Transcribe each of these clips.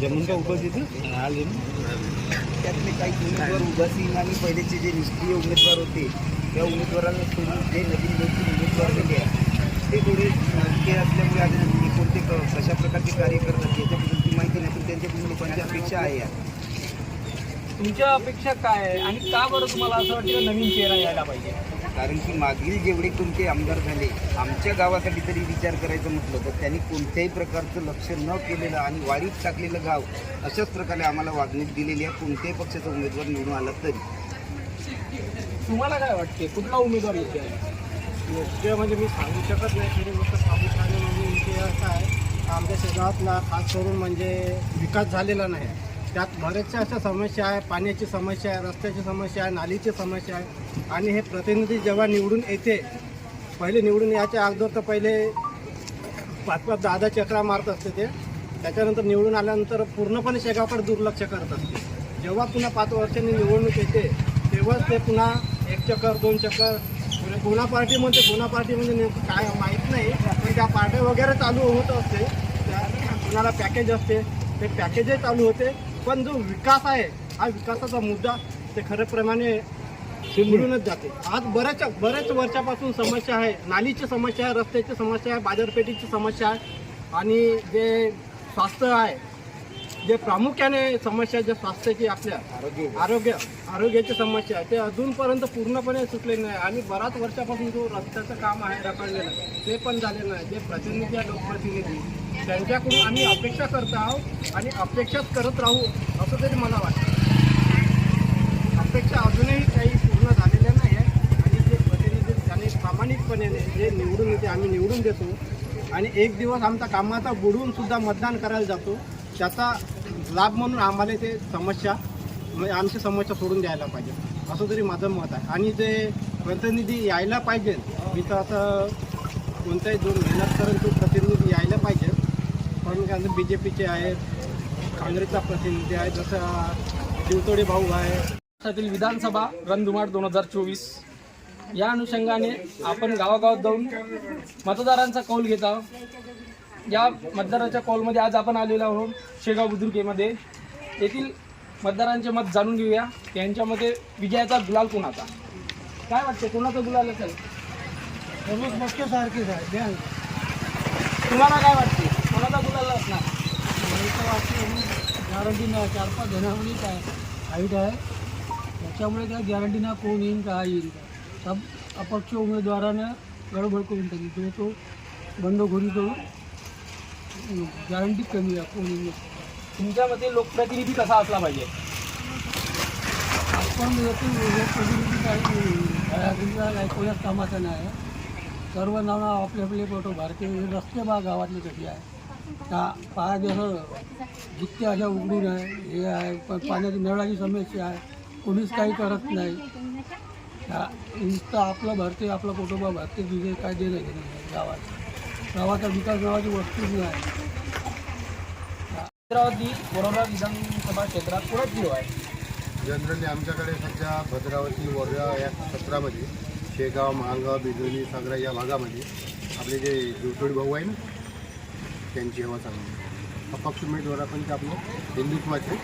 जमून का उपस्थित आले त्यातले काही उमेदवार उभासीन आणि पहिलेचे जे निष्क्रिय उमेदवार होते त्या उमेदवारांना सोडून जे नवीन दोन उमेदवार दिले ते थोडे राजकीय असल्यामुळे आज कोणते क- कशा प्रकारचे कार्य करतात याच्याबद्दल ती माहिती नाही पण त्यांच्याकडून लोकांची अपेक्षा आहे यात. तुमच्या अपेक्षा काय आहे? आणि का बरं तुम्हाला असं वाटतं की नवीन चेहरा यायला पाहिजे? कारण की मागील जेवढे तुमचे आमदार झाले आमच्या गावासाठी तरी विचार करायचं म्हटलं तर त्यांनी कोणत्याही प्रकारचं लक्ष न केलेलं आणि वाढीत टाकलेलं गाव अशाच प्रकारे आम्हाला वागणूक दिलेली आहे. कोणत्याही पक्षाचा उमेदवार निवडून आला तरी. तुम्हाला काय वाटते कुठला उमेदवार योग्य आहे? योग्य म्हणजे मी सांगू शकत नाही खरी गोष्ट प्रामुख्याने म्हणजे विषय असा आहे? आमच्या शहरातला खास करून म्हणजे विकास झालेला नाही. त्यात बऱ्याचशा अशा समस्या आहे पाण्याची समस्या आहे रस्त्याची समस्या आहे नालीची समस्या आहे. आणि हे प्रतिनिधी जेव्हा निवडून येते पहिले निवडून याच्या अगोदर तर पहिले पाच पाच दहा दहा चक्रा मारत असते ते. त्याच्यानंतर निवडून आल्यानंतर पूर्णपणे शेगावकडे दुर्लक्ष करत असते. जेव्हा पुन्हा पाच वर्षांनी निवडणूक येते तेव्हाच ते पुन्हा एक चक्कर दोन चक्कर गुन्हा पार्टी म्हणते पुन्हा पार्टी म्हणजे नेमकं काय माहीत नाही. पण त्या पार्ट्या वगैरे चालू होत असते त्या कुणाला पॅकेज असते ते पॅकेजही चालू होते. पण जो विकास आहे हा विकासाचा मुद्दा ते खऱ्याप्रमाणे मिळूनच जाते. आज बऱ्याच बऱ्याच वर्षापासून समस्या आहे. नालीची समस्या आहे रस्त्याची समस्या आहे बाजारपेठेची समस्या आहे आणि जे स्वास्थ्य आहे जे प्रामुख्याने समस्या ज्या स्वास्थ्याची आपल्या आरोग्य. आरोग्य आरोग्याची समस्या आहे ते अजूनपर्यंत पूर्णपणे सुटले नाही. आणि बराच वर्षापासून जो रस्त्याचं काम आहे रखडलेलं ते पण झालेलं नाही. जे प्रतिनिधी आहे लोकप्रतिनिधी त्यांच्याकडून आम्ही अपेक्षा करत आहोत आणि अपेक्षाच करत राहू असं तरी मला वाटतं. अपेक्षा अजूनही काही पूर्ण झालेल्या नाही आहे आणि जे प्रतिनिधी त्याने प्रामाणिकपणे जे निवडून येते आम्ही निवडून देतो. आणि एक दिवस आमचा कामाचा बुडून सुद्धा मतदान करायला जातो. त्याचा लाभ म्हणून आम्हाला ते समस्या म्हणजे आमची समस्या सोडून द्यायला पाहिजे. असं तरी माझं मत आहे. आणि जे प्रतिनिधी यायला पाहिजे मी तर असं कोणत्याही दोन मेहनत करून तो प्रतिनिधी यायला पाहिजे. काय बी जे पीचे आहेत काँग्रेसचा प्रतिनिधी आहे जसं शिवतोडे भाऊ आहे. राज्यातील विधानसभा रणधुमाळ दोन हजार चोवीस. या अनुषंगाने आपण गावागावात जाऊन मतदारांचा कौल घेत आहोत. या मतदाराच्या कौलमध्ये आज आपण आलेलो आहोत शेगाव बुद्रुकेमध्ये. येथील मतदारांचे मत जाणून घेऊया. त्यांच्यामध्ये विजयाचा गुलाल कोणाचा? काय वाटते कोणाचा गुलाल असेल? सर्वच पक्षासारखेच आहे द्या तुम्हाला काय वाटते कोणाचा गॅरंटी नाही चार पाच जणांनी काय हाईट आहे. त्याच्यामुळे काय गॅरंटी ना कोण येईन का येईल का सब अपक्ष उमेदवारानं गडबड करून टाकली. तो तो बंडखोरी करून गॅरंटी कमी आहे कोण येईल तुमच्या मते लोकप्रतिनिधी कसा असला पाहिजे? आपण यातून लोकप्रतिनिधी काही कोणाच कामाचं नाही. सर्व नावं आपले आपले फोटो भारतीय रस्ते बा गावातले कशी आहे. का पाय जसं जितके अशा उघडून आहे हे आहे पण पाण्याची नळाची समस्या आहे कोणीच काही करत नाही. नुसतं आपलं भरते आपलं कुटुंब भरते दुसरे काय देणं घेणं नाही गावात गावाचा विकास नावाची वस्तूच नाही. भद्रावती वरोरा विधानसभा क्षेत्रात कुणाच जिरो आहे. जनरली आमच्याकडे सध्या भद्रावती वर्धा या क्षेत्रामध्ये शेगाव महागाव बिजोली सागरा या भागामध्ये आपले जे जुटोडी भाऊ आहे ना त्यांची हवा चांगली आहे. अपक्ष उमेदवार पण ते आपले हिंदुत्वाचे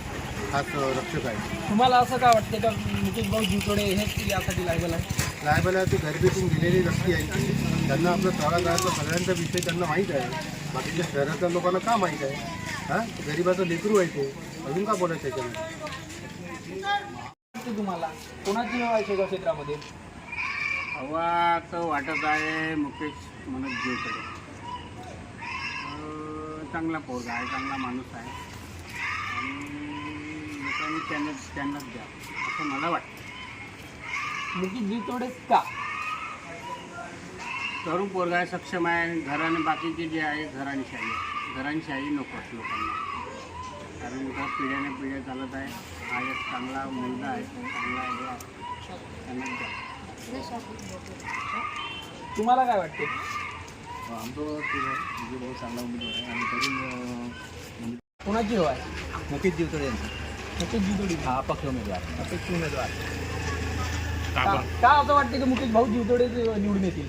खास रक्षक आहे तुम्हाला असं काय वाटतं का मुकेश भाऊ जिवतोडे हेच यासाठी लागेल आहे लायबला ते घरबेतून गेलेली व्यक्ती आहे त्यांना आपलं तळागाळाचा सगळ्यांचा विषय त्यांना माहीत आहे. बाकीच्या शहरातल्या लोकांना का माहीत आहे? हां? गरिबाचं लेकरू आहे ते. अजून का बोलायचं त्याच्यामध्ये वाटते तुम्हाला? कोणाची हवा आहे शेगाव क्षेत्रामध्ये? हवा तर वाटत आहे मुकेश मनोज जीवकडे चांगला पोरगा आहे चांगला माणूस आहे. आणि लोकांनी त्यांना त्यांनाच द्या असं मला वाटतं. मुकेश जिवतोडेच का? तरुण पोरगा आहे सक्षम आहे घराने बाकीचे जे आहे घराणीशाही आहे घराणीशाही नकोच लोकांना. कारण का पिढ्याने पिढ्या चालत आहे. हा एक चांगला मुलगा आहे चांगला आहे. त्यांनाच द्या. तुम्हाला काय वाटते? आमचं जे भाऊ चांगला उमेदवार आहे आणि कोणाची हवा आहे मुकेश जीवतळे यांचा. मुकेश जिवतोडे हा अपक्ष उमेदवार. अपेक्ष उमेदवार. का का असं वाटतं की मुकेश भाऊ जिवतोडे निवडून येतील?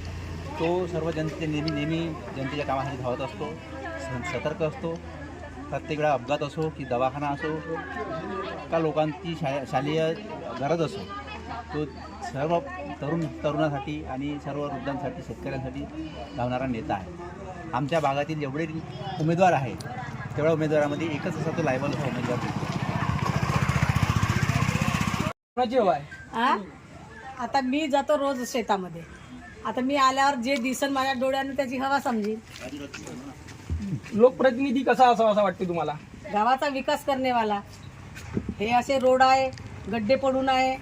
तो सर्व जनते नेहमी नेहमी जनतेच्या कामासाठी धावत असतो सतर्क असतो. प्रत्येक वेळा अपघात असो की दवाखाना असो का लोकांची शा शालेय गरज असो तो सर्व तरुण तरुणासाठी आणि सर्व वृद्धांसाठी शेतकऱ्यांसाठी धावणारा नेता आहे. आमच्या भागातील जेवढे उमेदवार आहेत तेवढ्या उमेदवारामध्ये एकच असा तो लायबल असा उमेदवार आहे? आ? आता मी जातो रोज शेतामध्ये. आता मी आल्यावर जे दिसन माझ्या डोळ्यानं त्याची हवा समजेल. लोकप्रतिनिधी कसा असावा असं वाटते तुम्हाला? गावाचा विकास करण्यावाला हे असे रोड आहे गड्डे पडून आहे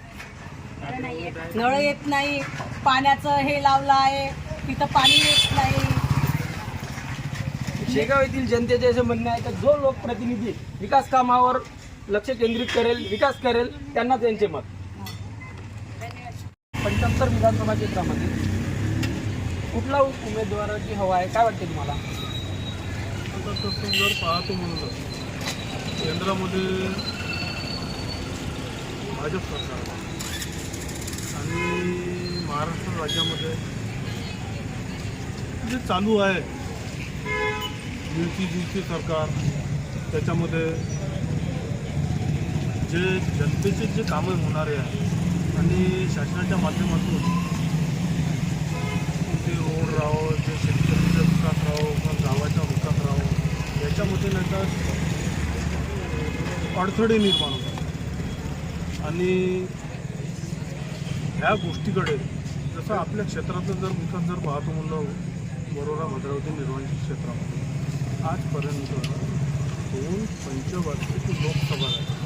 नळ येत नाही पाण्याचं हे लावलं आहे तिथं पाणी येत नाही. शेगाव येथील जनतेचे असे म्हणणे आहे की जो लोकप्रतिनिधी विकास कामावर लक्ष केंद्रित करेल विकास करेल त्यांना त्यांचे मत. पंच्याहत्तर विधानसभा क्षेत्रामध्ये कुठला उमेदवाराची हवा आहे? काय वाटते तुम्हाला? जर पाहतो म्हणलं केंद्रामध्ये भाजप सरकार. आणि महाराष्ट्र राज्यामध्ये जे चालू आहे युती युती सरकार त्याच्यामध्ये जे जनतेचे जे कामं होणारे आहे आणि शासनाच्या माध्यमातून ते रोड राहो जे शेतकऱ्यांचा विकास राहो किंवा गावाचा विकास राहो याच्यामध्ये नाही तर अडथळे निर्माण होतात. आणि ह्या गोष्टीकडे जसं आपल्या क्षेत्रातलं जर विकास जर पाहतो म्हणलं बरोरा भद्रावती निर्माण क्षेत्रामध्ये आजपर्यंत दोन पंचवार्षिक लोकसभा झाली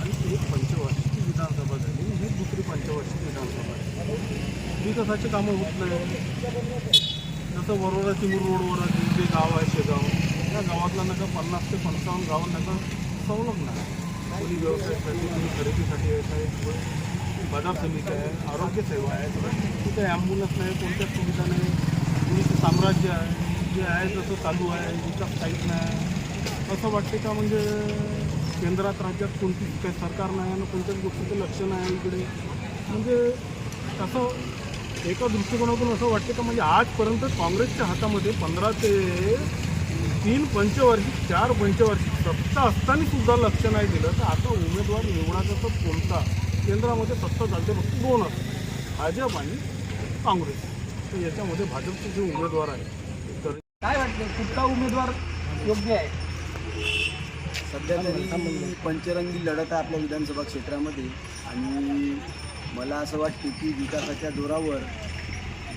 आणि एक पंचवार्षिक विधानसभा झाली. ही दुसरी पंचवार्षिक विधानसभा आहे. विकासाचे कामं होत नाही जसं वरोरा चिमूर रोडवर जे गाव आहे शेगाव या गावातला नका पन्नास ते पंचावन्न गावांना नका संलग्न आहे कोणी व्यवसायासाठी कोणी खरेदीसाठी यायचं आहे कोणी समिती आहे आरोग्य सेवा आहे तिथे ॲम्ब्युलन्स नाही कोणत्याच सुविधा नाही कुणीचं साम्राज्य आहे जे आहे तसं चालू आहे विकास काहीच नाही असं वाटते का म्हणजे केंद्रात राज्यात कोणतीच काही सरकार नाही आणि कोणत्याच गोष्टीचं लक्ष नाही इकडे? म्हणजे असं एका दृष्टिकोनातून असं वाटते का म्हणजे आजपर्यंत काँग्रेसच्या हातामध्ये पंधरा ते तीन पंचवार्षिक चार पंचवार्षिक सत्ता असताना सुद्धा लक्ष नाही दिलं. तर आता उमेदवार निवडायचा तर कोणता? केंद्रामध्ये सत्ता चालते फक्त दोन असतात. भाजप आणि काँग्रेस. तर याच्यामध्ये भाजपचे जे उमेदवार आहेत तर काय वाटते कुठला उमेदवार योग्य आहे? सध्या तरी पंचरंगी लढत आहे आपल्या विधानसभा क्षेत्रामध्ये आणि मला असं वाटते की विकासाच्या जोरावर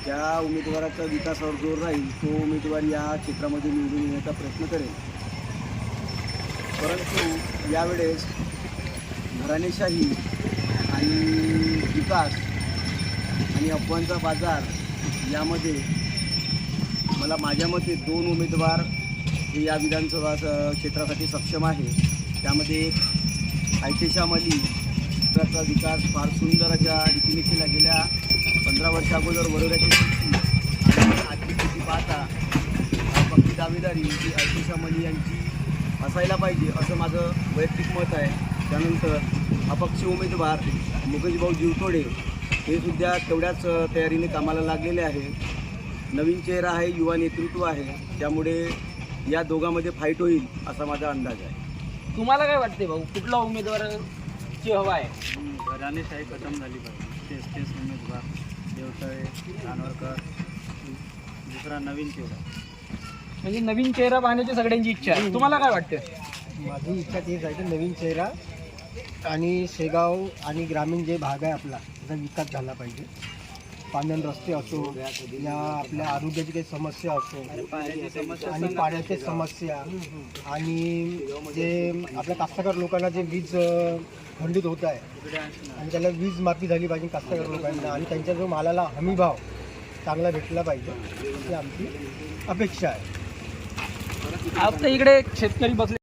ज्या उमेदवाराचा विकासावर जोर राहील तो उमेदवार या क्षेत्रामध्ये निवडून येण्याचा प्रयत्न करेल. परंतु यावेळेस घराणेशाही विकास आणि अफवांचा बाजार यामध्ये मला माझ्या मते दोन उमेदवार हे या विधानसभा क्षेत्रासाठी सक्षम आहे. त्यामध्ये एक आयतेशाम अली त्याचा विकास फार सुंदर अशा रीतीने केला गेल्या पंधरा वर्षा अगोदर वडोदऱ्याची स्थिती आणि आजची स्थिती पाहता पक्षी दावेदारी ही आयतेशाम अली यांची असायला पाहिजे असं माझं वैयक्तिक मत आहे. त्यानंतर अपक्ष उमेदवार मुकेशभाऊ जीवतोडे हे सुद्धा तेवढ्याच तयारीने कामाला लागलेले आहे. नवीन चेहरा आहे युवा नेतृत्व आहे. त्यामुळे या दोघांमध्ये फाईट होईल असा माझा अंदाज आहे. तुम्हाला काय वाटते भाऊ? कुठला उमेदवाराची हवा आहे? घराणेशाही खतम झाली पाहिजे. तेच तेच उमेदवार. देवतळे जानवरकर दुसरा नवीन चेहरा. म्हणजे नवीन चेहरा पाहण्याची सगळ्यांची इच्छा आहे. तुम्हाला काय वाटते माझी इच्छा तीच आहे की नवीन चेहरा आणि शेगाव आणि ग्रामीण जे भाग आहे आपला त्याचा विकास झाला पाहिजे. पाण्यान रस्ते असो या आपल्या आरोग्याची काही समस्या असो आणि पाण्याची समस्या आणि जे आपल्या कास्तकार लोकांना जे वीज खंडित होत आहे आणि त्याला वीज माफी झाली पाहिजे कास्तकार लोकांना आणि त्यांच्या जो मालाला हमी भाव चांगला भेटला पाहिजे ही आमची अपेक्षा आहे. आता इकडे शेतकरी बसले